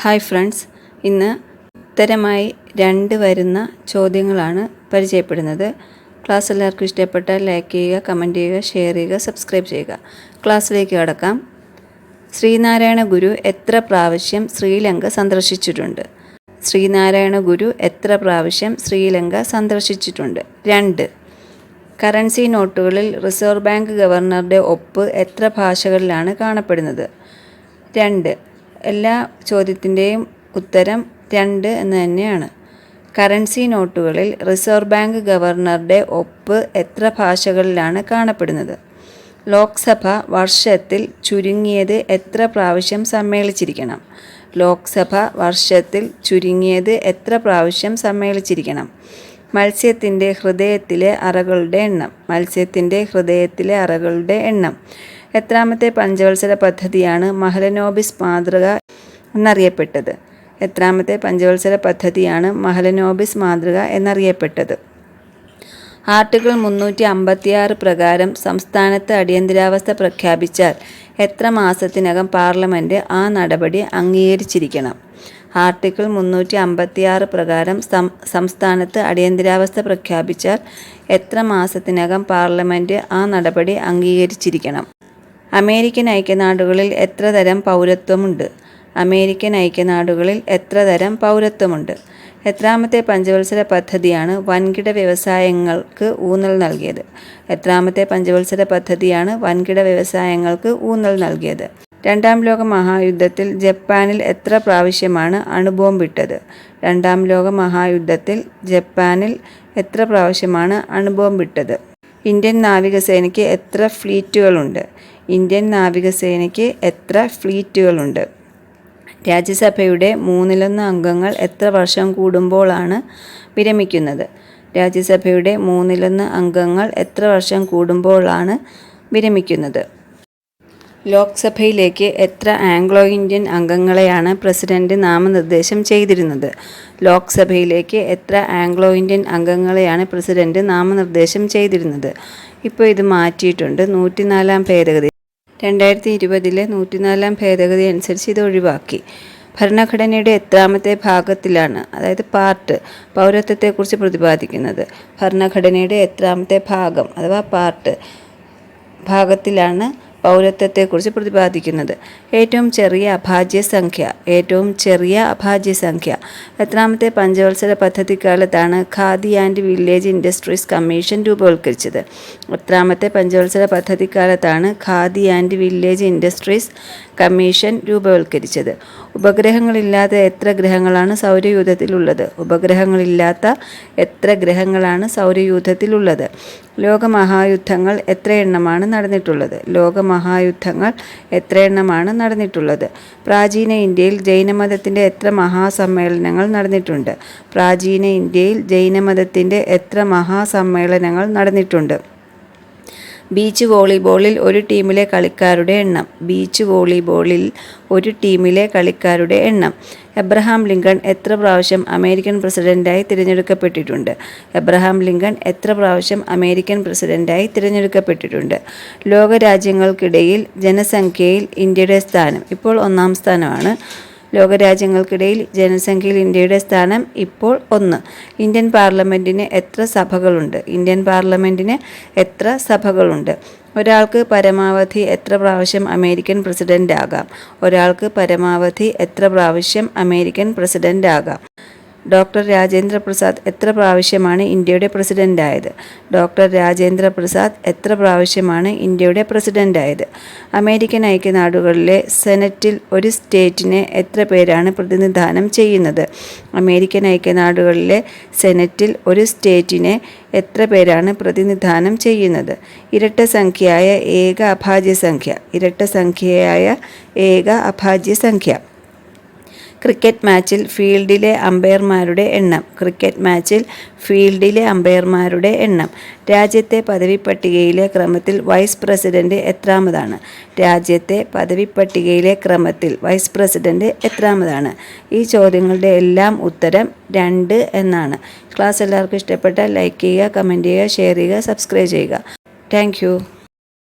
Hi friends. ഇന്ന് ഉത്തരമായി രണ്ട് വരുന്ന ചോദ്യങ്ങളാണ് പരിചയപ്പെടുന്നത്. ക്ലാസ് എല്ലാവർക്കും ഇഷ്ടപ്പെട്ടാൽ ലൈക്ക് ചെയ്യുക കമന്റ് ചെയ്യുക ഷെയർ ചെയ്യുക സബ്സ്ക്രൈബ് ചെയ്യുക. ക്ലാസ്സിലേക്ക് കടക്കാം. ശ്രീനാരായണ ഗുരു എത്ര പ്രാവശ്യം ശ്രീലങ്ക സന്ദർശിച്ചിട്ടുണ്ട്? ശ്രീനാരായണ ഗുരു എത്ര പ്രാവശ്യം ശ്രീലങ്ക സന്ദർശിച്ചിട്ടുണ്ട്? രണ്ട്. കറൻസി നോട്ടുകളിൽ റിസർവ് ബാങ്ക് ഗവർണറുടെ ഒപ്പ് എത്ര ഭാഷകളിലാണ് കാണപ്പെടുന്നത്? രണ്ട്. എല്ലാ ചോദ്യത്തിന്റെയും ഉത്തരം രണ്ട് എന്ന് തന്നെയാണ്. കറൻസി നോട്ടുകളിൽ റിസർവ് ബാങ്ക് ഗവർണറുടെ ഒപ്പ് എത്ര ഭാഷകളിലാണ് കാണപ്പെടുന്നത്? ലോക്സഭ വർഷത്തിൽ ചുരുങ്ങിയത് എത്ര പ്രാവശ്യം സമ്മേളിച്ചിരിക്കണം? ലോക്സഭ വർഷത്തിൽ ചുരുങ്ങിയത് എത്ര പ്രാവശ്യം സമ്മേളിച്ചിരിക്കണം? മത്സ്യത്തിന്റെ ഹൃദയത്തിലെ അറകളുടെ എണ്ണം മത്സ്യത്തിന്റെ ഹൃദയത്തിലെ അറകളുടെ എണ്ണം എത്രാമത്തെ പഞ്ചവത്സര പദ്ധതിയാണ് മഹലനോബിസ് മാതൃക എന്നറിയപ്പെട്ടത്. എത്രാമത്തെ പഞ്ചവത്സര പദ്ധതിയാണ് മഹലനോബിസ് മാതൃക എന്നറിയപ്പെട്ടത്. ആർട്ടിക്കിൾ മുന്നൂറ്റി അമ്പത്തിയാറ് പ്രകാരം സംസ്ഥാനത്ത് അടിയന്തരാവസ്ഥ പ്രഖ്യാപിച്ചാൽ എത്ര മാസത്തിനകം പാർലമെന്റ് ആ നടപടി അംഗീകരിച്ചിരിക്കണം? ആർട്ടിക്കിൾ മുന്നൂറ്റി അമ്പത്തിയാറ് പ്രകാരം സംസ്ഥാനത്ത് അടിയന്തരാവസ്ഥ പ്രഖ്യാപിച്ചാൽ എത്ര മാസത്തിനകം പാർലമെന്റ് ആ നടപടി അംഗീകരിച്ചിരിക്കണം? അമേരിക്കൻ ഐക്യനാടുകളിൽ എത്ര തരം പൗരത്വമുണ്ട്? അമേരിക്കൻ ഐക്യനാടുകളിൽ എത്ര തരം പൗരത്വമുണ്ട്? എത്രാമത്തെ പഞ്ചവത്സര പദ്ധതിയാണ് വൻകിട വ്യവസായങ്ങൾക്ക് ഊന്നൽ നൽകിയത്? എത്രാമത്തെ പഞ്ചവത്സര പദ്ധതിയാണ് വൻകിട വ്യവസായങ്ങൾക്ക് ഊന്നൽ നൽകിയത്? രണ്ടാം ലോക മഹായുദ്ധത്തിൽ ജപ്പാനിൽ എത്ര പ്രാവശ്യമാണ് അണുബോംബിട്ടത് രണ്ടാം ലോക മഹായുദ്ധത്തിൽ ജപ്പാനിൽ എത്ര പ്രാവശ്യമാണ് അണുബോംബിട്ടത് ഇന്ത്യൻ നാവികസേനയ്ക്ക് എത്ര ഫ്ലീറ്റുകളുണ്ട്? ഇന്ത്യൻ നാവികസേനയ്ക്ക് എത്ര ഫ്ലീറ്റുകളുണ്ട്? രാജ്യസഭയുടെ മൂന്നിലൊന്ന് അംഗങ്ങൾ എത്ര വർഷം കൂടുമ്പോഴാണ് വിരമിക്കുന്നത്? രാജ്യസഭയുടെ മൂന്നിലൊന്ന് അംഗങ്ങൾ എത്ര വർഷം കൂടുമ്പോഴാണ് വിരമിക്കുന്നത്? ലോക്സഭയിലേക്ക് എത്ര ആംഗ്ലോ ഇന്ത്യൻ അംഗങ്ങളെയാണ് പ്രസിഡന്റ് നാമനിർദ്ദേശം ചെയ്തിരുന്നത്? ലോക്സഭയിലേക്ക് എത്ര ആംഗ്ലോ ഇന്ത്യൻ അംഗങ്ങളെയാണ് പ്രസിഡന്റ് നാമനിർദ്ദേശം ചെയ്തിരുന്നത്? ഇപ്പോൾ ഇത് മാറ്റിയിട്ടുണ്ട്. നൂറ്റിനാലാം ഭേദഗതി. രണ്ടായിരത്തി ഇരുപതിലെ നൂറ്റിനാലാം ഭേദഗതി അനുസരിച്ച് ഇത് ഒഴിവാക്കി. ഭരണഘടനയുടെ എത്രാമത്തെ ഭാഗത്തിലാണ് അതായത് പാർട്ട് പൗരത്വത്തെക്കുറിച്ച് പ്രതിപാദിക്കുന്നത്. ഭരണഘടനയുടെ എത്രാമത്തെ ഭാഗം അഥവാ പാർട്ട് ഭാഗത്തിലാണ് പൗരത്വത്തെക്കുറിച്ച് പ്രതിപാദിക്കുന്നത്. ഏറ്റവും ചെറിയ അഭാജ്യ സംഖ്യ ഏറ്റവും ചെറിയ അഭാജ്യ സംഖ്യ എത്രാമത്തെ പഞ്ചവത്സര പദ്ധതിക്കാലത്താണ് Khadi and village industries commission രൂപവത്കരിച്ചത് എത്രാമത്തെ പഞ്ചവത്സര പദ്ധതിക്കാലത്താണ് Khadi and village industries commission രൂപവത്കരിച്ചത് ഉപഗ്രഹങ്ങളില്ലാതെ എത്ര ഗ്രഹങ്ങളാണ് സൗരയൂഥത്തിലുള്ളത്? ഉപഗ്രഹങ്ങളില്ലാത്ത എത്ര ഗ്രഹങ്ങളാണ് സൗരയൂഥത്തിലുള്ളത്? ലോകമഹായുദ്ധങ്ങൾ എത്ര എണ്ണമാണ് നടന്നിട്ടുള്ളത്? ലോകമഹായുദ്ധങ്ങൾ എത്ര എണ്ണമാണ് നടന്നിട്ടുള്ളത്? പ്രാചീന ഇന്ത്യയിൽ ജൈനമതത്തിന്റെ എത്ര മഹാസമ്മേളനങ്ങൾ നടന്നിട്ടുണ്ട്? പ്രാചീന ഇന്ത്യയിൽ ജൈനമതത്തിന്റെ എത്ര മഹാസമ്മേളനങ്ങൾ നടന്നിട്ടുണ്ട്? ബീച്ച് വോളിബോളിൽ ഒരു ടീമിലെ കളിക്കാരുടെ എണ്ണം. ബീച്ച് വോളിബോളിൽ ഒരു ടീമിലെ കളിക്കാരുടെ എണ്ണം. എബ്രഹാം ലിങ്കൺ എത്ര പ്രാവശ്യം അമേരിക്കൻ പ്രസിഡന്റായി തിരഞ്ഞെടുക്കപ്പെട്ടിട്ടുണ്ട്? എബ്രഹാം ലിങ്കൺ എത്ര പ്രാവശ്യം അമേരിക്കൻ പ്രസിഡന്റായി തിരഞ്ഞെടുക്കപ്പെട്ടിട്ടുണ്ട്? ലോകരാജ്യങ്ങൾക്കിടയിൽ ജനസംഖ്യയിൽ ഇന്ത്യയുടെ സ്ഥാനം ഇപ്പോൾ ഒന്നാം സ്ഥാനമാണ്. ലോകരാജ്യങ്ങൾക്കിടയിൽ ജനസംഖ്യയിൽ ഇന്ത്യയുടെ സ്ഥാനം ഇപ്പോൾ ഒന്ന്. ഇന്ത്യൻ പാർലമെന്റിന് എത്ര സഭകളുണ്ട്? ഇന്ത്യൻ പാർലമെന്റിന് എത്ര സഭകളുണ്ട്? ഒരാൾക്ക് പരമാവധി എത്ര പ്രാവശ്യം അമേരിക്കൻ പ്രസിഡന്റ് ആകാം ഒരാൾക്ക് പരമാവധി എത്ര പ്രാവശ്യം അമേരിക്കൻ പ്രസിഡന്റ് ആകാം ഡോക്ടർ രാജേന്ദ്ര പ്രസാദ് എത്ര പ്രാവശ്യമാണ് ഇന്ത്യയുടെ പ്രസിഡന്റായത് ഡോക്ടർ രാജേന്ദ്ര പ്രസാദ് എത്ര പ്രാവശ്യമാണ് ഇന്ത്യയുടെ പ്രസിഡന്റായത് അമേരിക്കൻ ഐക്യനാടുകളിലെ സെനറ്റിൽ ഒരു സ്റ്റേറ്റിനെ എത്ര പേരാണ് പ്രതിനിധാനം ചെയ്യുന്നത്? അമേരിക്കൻ ഐക്യനാടുകളിലെ സെനറ്റിൽ ഒരു സ്റ്റേറ്റിനെ എത്ര പേരാണ് പ്രതിനിധാനം ചെയ്യുന്നത്? ഇരട്ട സംഖ്യയായ ഏക അഭാജ്യ സംഖ്യ ഇരട്ട സംഖ്യയായ ഏക അഭാജ്യ സംഖ്യ ക്രിക്കറ്റ് മാച്ചിൽ ഫീൽഡിലെ അമ്പയർമാരുടെ എണ്ണം. ക്രിക്കറ്റ് മാച്ചിൽ ഫീൽഡിലെ അമ്പയർമാരുടെ എണ്ണം. രാജ്യത്തെ പദവി പട്ടികയിലെ ക്രമത്തിൽ വൈസ് പ്രസിഡന്റ് എത്രാമതാണ്. രാജ്യത്തെ പദവി പട്ടികയിലെ ക്രമത്തിൽ വൈസ് പ്രസിഡന്റ് എത്രാമതാണ്. ഈ ചോദ്യങ്ങളുടെ എല്ലാം ഉത്തരം രണ്ട് എന്നാണ്. ക്ലാസ് എല്ലാവർക്കും ഇഷ്ടപ്പെട്ടാൽ ലൈക്ക് ചെയ്യുക കമന്റ് ചെയ്യുക ഷെയർ ചെയ്യുക സബ്സ്ക്രൈബ് ചെയ്യുക. താങ്ക്